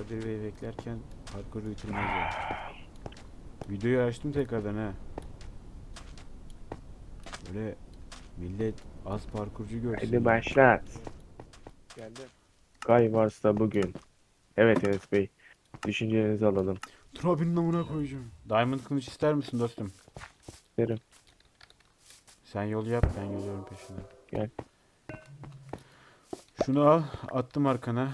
Kadir Bey beklerken parkuru bitirmez ya. Videoyu açtım tekrardan ha. Böyle millet az parkurcu görsün. Hadi başlat. Geldi. Gay varsa bugün. Evet Enes Bey. Düşüncelerinizi alalım. Trabinin namına koyacağım. Diamond kılıç ister misin dostum? İsterim. Sen yol yap ben geliyorum peşinden. Gel. Şunu al attım arkana.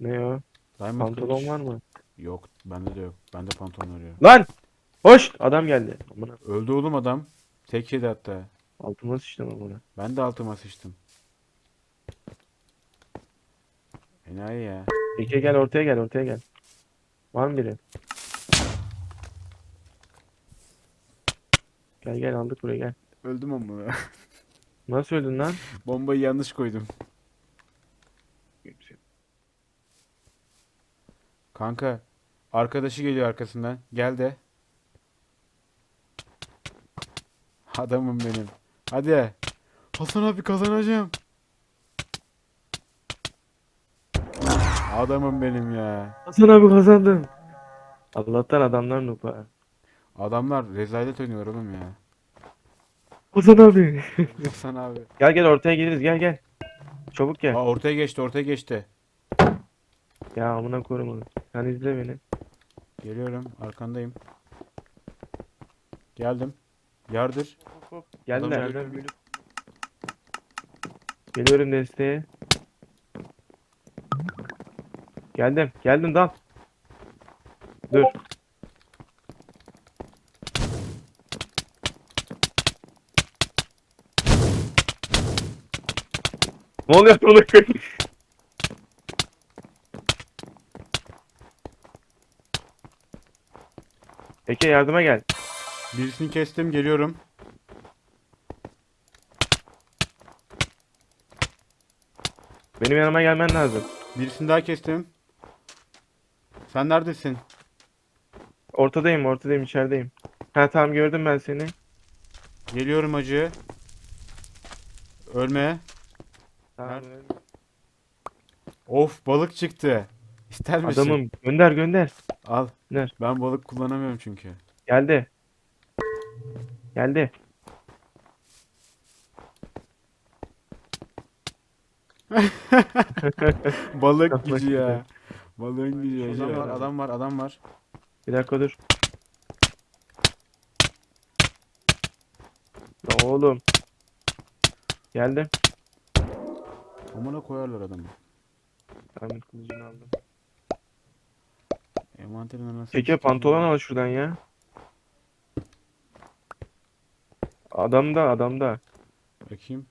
Ne o? Diamond Pantolon kılıç. var mı? Yok bende de yok. Ben de pantolon arıyorum. Lan! Hoş! Adam geldi. Amına. Öldü oğlum adam. Tek yedi hatta. Altıma sıçtım amına. Ben de altıma sıçtım. Enayi ya. Eke gel ortaya gel ortaya gel. Var mı biri? Gel gel aldık buraya gel. Öldüm ama. Nasıl öldün lan? Bombayı yanlış koydum. Kanka. Arkadaşı geliyor arkasından. Gel de. Adamım benim. Hadi. Hasan abi kazanacağım. Adamım benim ya. Hasan abi kazandın. Allah'tan adamlar ha. Adamlar rezalet oynuyor oğlum ya. Hasan abi. Hasan abi. Gel gel ortaya geliriz gel gel. Çabuk gel. Aa, ortaya geçti ortaya geçti. Ya amına koyayım onu. Sen izle beni. Geliyorum arkandayım. Geldim. Yardır. Geldiler. Adam Geliyorum, geliyorum desteğe. Geldim. Geldim dal. Dur. Ne oluyor bunu Eke yardıma gel. Birisini kestim geliyorum. Benim yanıma gelmen lazım. Birisini daha kestim. Sen neredesin? Ortadayım, ortadayım, içerideyim. Ha tamam gördüm ben seni. Geliyorum acı. Ölme. Tamam. Of balık çıktı. İster misin? Adamım gönder gönder. Al. Gönder. Ben balık kullanamıyorum çünkü. Geldi. Geldi. Balık gücü ya. Balığın gücü. Adam var, var. adam var, adam var. Bir dakika dur. Ya oğlum. Geldim. Amına koyarlar adamı. Tamam kılıcını aldım. Envanterin anasını Keke pantolon al şuradan ya. Adamda adamda. Bakayım.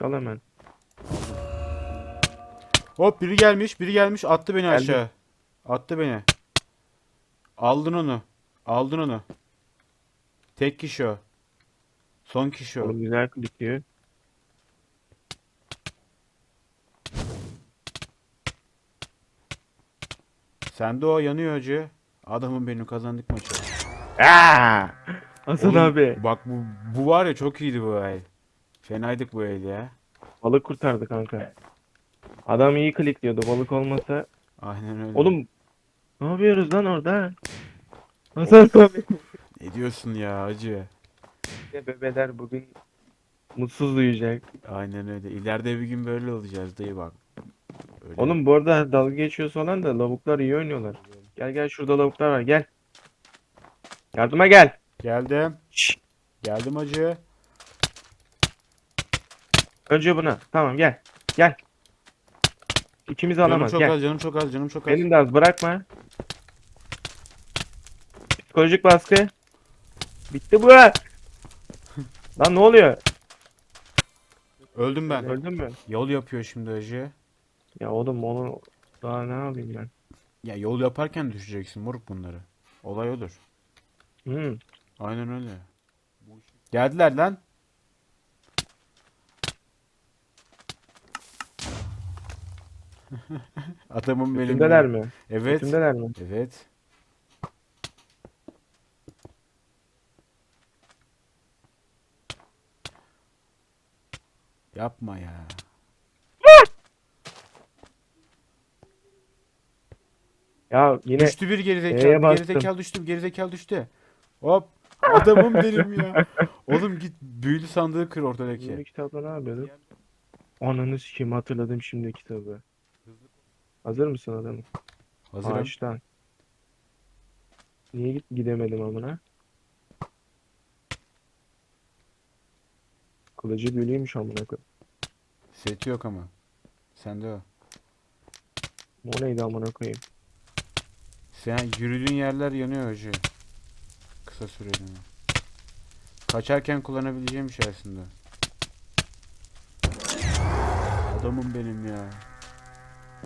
Al hemen. Hop biri gelmiş, biri gelmiş attı beni Geldi. aşağı. Attı beni. Aldın onu. Aldın onu. Tek kişi o. Son kişi o. Oğlum güzel klikliyor. Sende o yanıyor acı. Adamın benim kazandık maçı. Aa! Hasan Oğlum, abi. Bak bu, bu var ya çok iyiydi bu el. Fenaydık bu el ya. Balık kurtardı kanka. Adam iyi klikliyordu. Balık olmasa. Aynen öyle. Oğlum ne yapıyoruz lan orada? Hasan abi. Ne diyorsun ya acı? İşte bebeler bugün mutsuz duyacak. Aynen öyle. İleride bir gün böyle olacağız dayı bak. Öyle. Oğlum bu arada dalga geçiyoruz falan da lavuklar iyi oynuyorlar. Gel gel şurada lavuklar var gel. Yardıma gel. Geldim. Şşş. Geldim acı. Önce buna. Tamam gel. Gel. İkimiz Canım alamaz çok gel. az, canım çok az, canım çok az. Benim de az bırakma. Psikolojik baskı. Bitti bu. Lan ne oluyor? Öldüm ben. Öldün mü? Yol yapıyor şimdi acı. Ya oğlum onu daha ne yapayım ben? Ya yol yaparken düşeceksin moruk bunları. Olay odur. Hmm. Aynen öyle. Geldiler lan. Adamım benim. Üstündeler mi? Evet. Üstündeler mi? Evet. Yapma ya. Ya yine Düştü bir E'ye gerizekalı. Bir bastım. gerizekalı düştü. Bir gerizekalı düştü. Hop. Adamım benim ya. Oğlum git büyülü sandığı kır bu ortadaki. kitapta ne yapıyorduk? Ananı sikeyim hatırladım şimdi kitabı. Hazır mısın adamım? Hazırım. Ağaçtan. Niye git gidemedim amına? Kılıcı büyülüymüş amına koyayım. Seti yok ama. Sende o. O neydi amına koyayım? Sen yürüdüğün yerler yanıyor hacı. Kısa süreliğine. Kaçarken kullanabileceğim bir şey aslında. Adamım benim ya.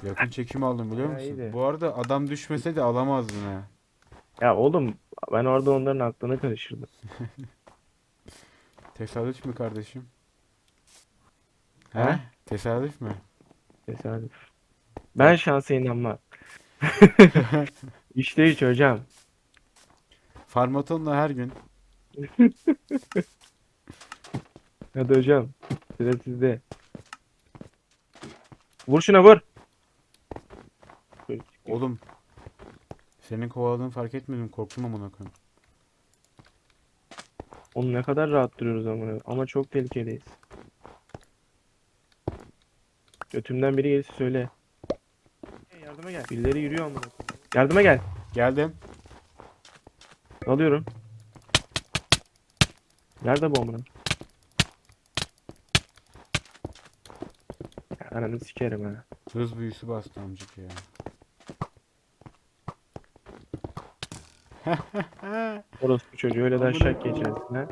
Yakın çekim aldım biliyor musun? iyiydi. Bu arada adam düşmese de alamazdın ha. Ya oğlum ben orada onların aklını karıştırdım. Tesadüf mü kardeşim? He? Ha? Tesadüf mü? Tesadüf. Ben şansa inanmam. İşte hiç hocam. Farmatonla her gün. Hadi hocam. Sıra sizde. Vur şuna vur. Oğlum. Senin kovaladığını fark etmedim. Korktum amına koyayım. Oğlum ne kadar rahat duruyoruz ama ama çok tehlikeliyiz. Götümden biri gelirse söyle. Hey, yardıma gel. Birileri yürüyor amına koyayım. Yardıma gel. Geldim. Alıyorum. Nerede bu amına? Ananı sikerim ha. Hız büyüsü bastı amcık ya. Orospu çocuğu öyle de aşağı geçersin ha.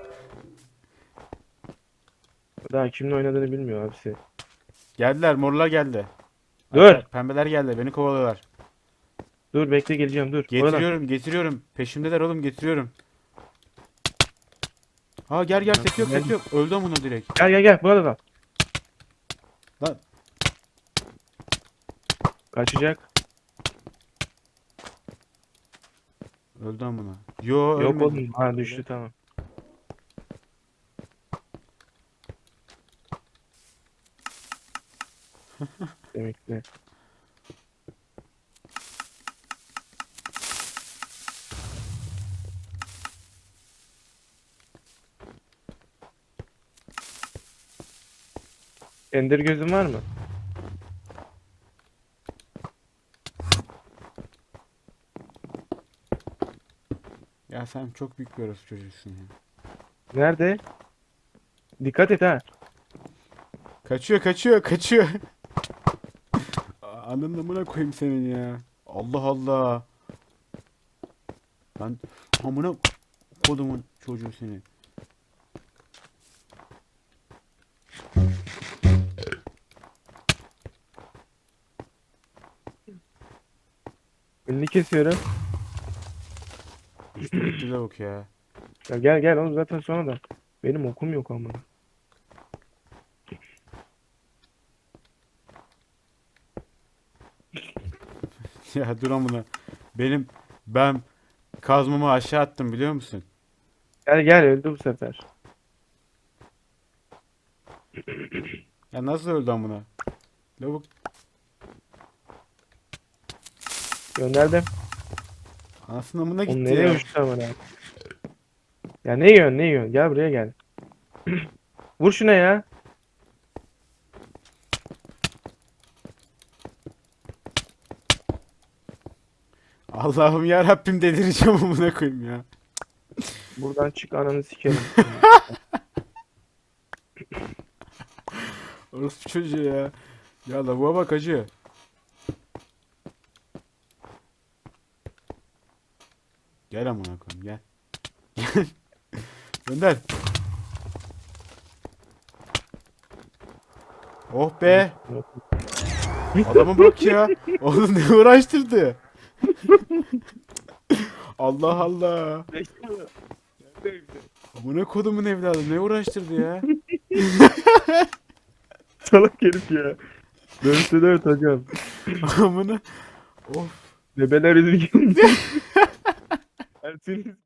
Daha kimin oynadığını bilmiyor abisi. Geldiler morlar geldi. Dur. Pembeler geldi beni kovalıyorlar. Dur bekle geleceğim dur. Getiriyorum getiriyorum. Peşimdeler oğlum getiriyorum. Aa gel gel set yok set yok. Öldü bunu direkt. Gel gel gel burada da. Lan. Kaçacak. Öldü amına. Yo Yok ölmedi. oğlum. Ha düştü tamam. Demek ki. Ender gözün var mı? Ya sen çok büyük bir orospu çocuğusun ya. Nerede? Dikkat et ha. Kaçıyor kaçıyor kaçıyor. Ananın amına koyayım senin ya. Allah Allah. Ben amına kodumun çocuğu seni. Önünü kesiyorum. Gitti lavuk ya. Ya gel gel oğlum zaten sonra da. Benim okum yok ama. Ya dur amına. Benim ben kazmamı aşağı attım biliyor musun? Gel gel öldü bu sefer. Ya nasıl öldü amına? Lavuk Gönderdim. anasının amına Oğlum gitti nereye ya. uçtu ama ya? Ya ne yiyorsun ne yiyorsun? Gel buraya gel. Vur şuna ya. Allah'ım ya Rabbim delireceğim amına koyayım ya. Buradan çık ananı sikerim. Orospu çocuğu ya. Ya lavuğa bak acı. Gel amına koyayım gel. Gel. Gönder. Oh be. Adamı ya. Oğlum ne uğraştırdı. Allah Allah. Amına kodumun evladı ne uğraştırdı ya. Salak herif ya. Dörtte dört hocam. Amına. Of. Bebeler al chile.